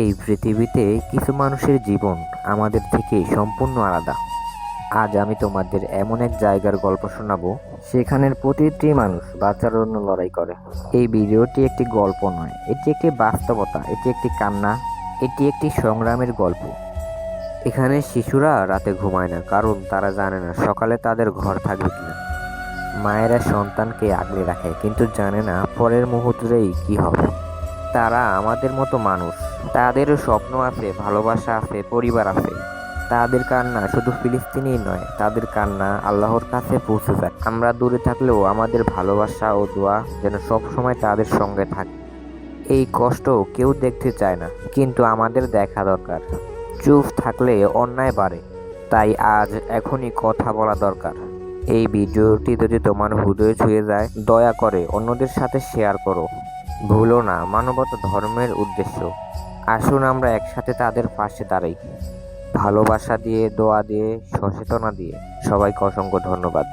এই পৃথিবীতে কিছু মানুষের জীবন আমাদের থেকে সম্পূর্ণ আলাদা। আজ আমি তোমাদের এমন এক জায়গার গল্প শোনাবো, সেখানের প্রতিটি মানুষ বাঁচার জন্য লড়াই করে। এই ভিডিওটি একটি গল্প নয়, এটি একটি বাস্তবতা, এটি একটি কান্না, এটি একটি সংগ্রামের গল্প। এখানে শিশুরা রাতে ঘুমায় না, কারণ তারা জানে না সকালে তাদের ঘর থাকবে কিনা। মায়েরা সন্তানকে আগলে রাখে, কিন্তু জানে না পরের মুহূর্তেই কি হবে। তারা আমাদের মতো মানুষ। তাদেরও স্বপ্ন আছে, ভালোবাসা আছে, পরিবার আছে। তাদের কান্না শুধু ফিলিস্তিনি নয়, তাদের কান্না আল্লাহর কাছে পৌঁছে যায়। আমরা দূরে থাকলেও আমাদের ভালোবাসা ও দোয়া যেন সব সময় তাদের সঙ্গে থাকে। এই কষ্ট কেউ দেখতে চায় না, কিন্তু আমাদের দেখা দরকার। চুপ থাকলে অন্যায় বাড়ে, তাই আজ এখনই কথা বলা দরকার। এই ভিডিওটি যদি তোমার হৃদয়ে ছুঁয়ে যায়, দয়া করে অন্যদের সাথে শেয়ার করো। ভুলো না, মানবতা ধর্মের উদ্দেশ্য। আসুন আমরা একসাথে তাদের পাশে দাঁড়াই। ভালোবাসা দিয়ে, দোয়া দিয়ে, সচেতনা দিয়ে। সবাইকে অসংখ্য ধন্যবাদ।